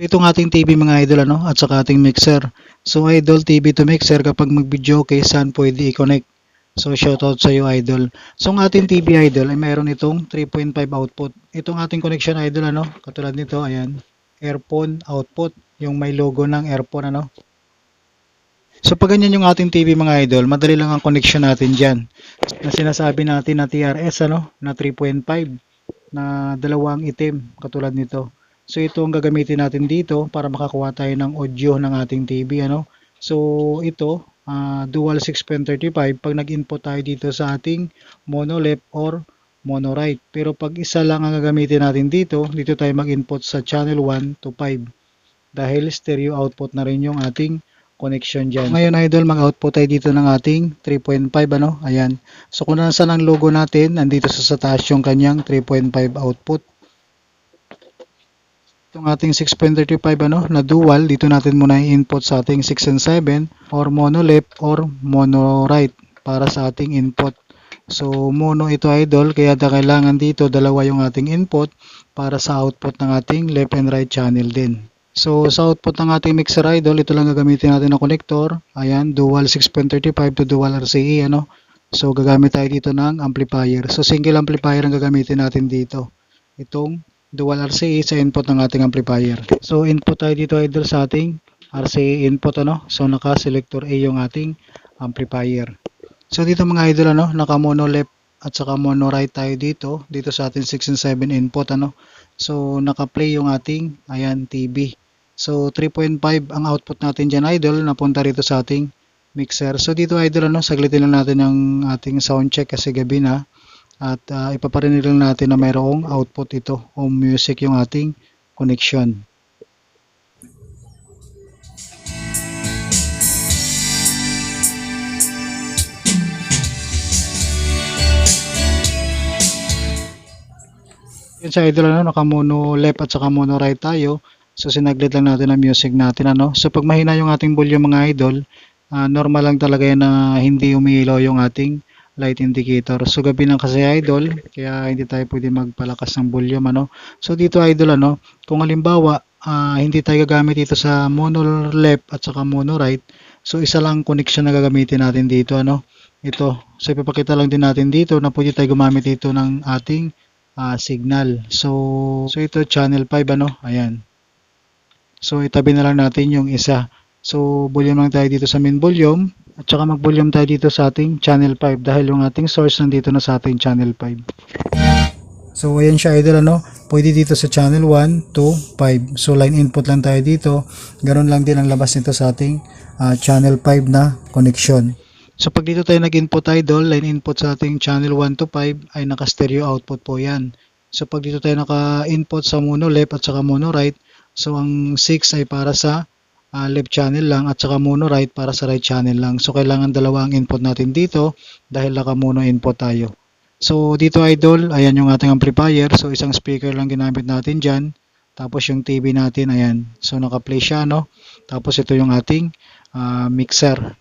Itong ating TV mga idol ano at saka ating mixer. So idol TV to mixer kapag mag-video okay saan pwede i-connect. So shoutout sa iyo idol. So ang ating TV idol ay mayroon itong 3.5 output. Itong ating connection idol ano katulad nito ayan earphone output yung may logo ng earphone ano. So pag ganyan yung ating TV mga idol, madali lang ang connection natin diyan. Na sinasabi natin na TRS ano na 3.5 na dalawang itim katulad nito. So ito ang gagamitin natin dito para makakuha tayo ng audio ng ating TV ano. So ito ah, dual 6.35 pag nag-input tayo dito sa ating mono left or mono right. Pero pag isa lang ang gagamitin natin dito, dito tayo mag-input sa channel 1 to 5 dahil stereo output na rin yung ating connection dyan. Ngayon idol, mag-output tayo dito ng ating 3.5 ano, ayan. So kung nasa ang logo natin, nandito sa, sa taas yung kanyang 3.5 output. Itong ating 6.35 ano, na dual, dito natin muna i-input sa ating 6 and 7 or mono left or mono right para sa ating input. So mono ito idol, kaya da kailangan dito dalawa yung ating input para sa output ng ating left and right channel din. So sa output ng ating mixer idol, ito lang gagamitin natin na connector. Ayan, dual 6.35 to dual RCE ano. So gagamit tayo dito ng amplifier. So single amplifier ang gagamitin natin dito. Itong dual RCA sa input ng ating amplifier. So input tayo dito idol sa ating RCA input ano. So naka selector A yung ating amplifier. So dito mga idol ano, naka mono left at saka mono right tayo dito dito sa ating 6 and 7 input ano. So naka-play yung ating ayan TV. So 3.5 ang output natin diyan idol napunta rito sa ating mixer. So dito idol ano, saglitin lang natin ang ating sound check kasi gabi na at uh, ipaparinig lang natin na mayroong output ito o music yung ating connection. Yun sa idol ano, naka mono left at saka mono right tayo. So sinaglit lang natin ang music natin ano. So pag mahina yung ating volume mga idol, ah, normal lang talaga yan na hindi umiilaw yung ating light indicator. So gabi lang kasi idol, kaya hindi tayo pwede magpalakas ng volume ano. So dito idol ano, kung halimbawa ah, hindi tayo gagamit dito sa mono left at saka mono right, so isa lang connection na gagamitin natin dito ano. Ito. So ipapakita lang din natin dito na pwede tayo gumamit dito ng ating ah, signal. So so ito channel 5 ano, ayan. So itabi na lang natin yung isa. So volume lang tayo dito sa main volume at saka mag-volume tayo dito sa ating channel 5 dahil yung ating source nandito na sa ating channel 5. So ayan siya idol ano, pwede dito sa channel 1 to 5. So line input lang tayo dito. Ganon lang din ang labas nito sa ating ah, channel 5 na connection. So pag dito tayo nag-input idol, line input sa ating channel 1 to 5 ay naka-stereo output po yan. So pag dito tayo naka-input sa mono left at saka mono right, so ang 6 ay para sa ah, left channel lang at saka mono right para sa right channel lang. So kailangan dalawa ang input natin dito dahil naka mono input tayo. So dito idol, ayan yung ating amplifier. So isang speaker lang ginamit natin dyan. Tapos yung TV natin, ayan. So naka-play siya, no? Tapos ito yung ating ah, mixer.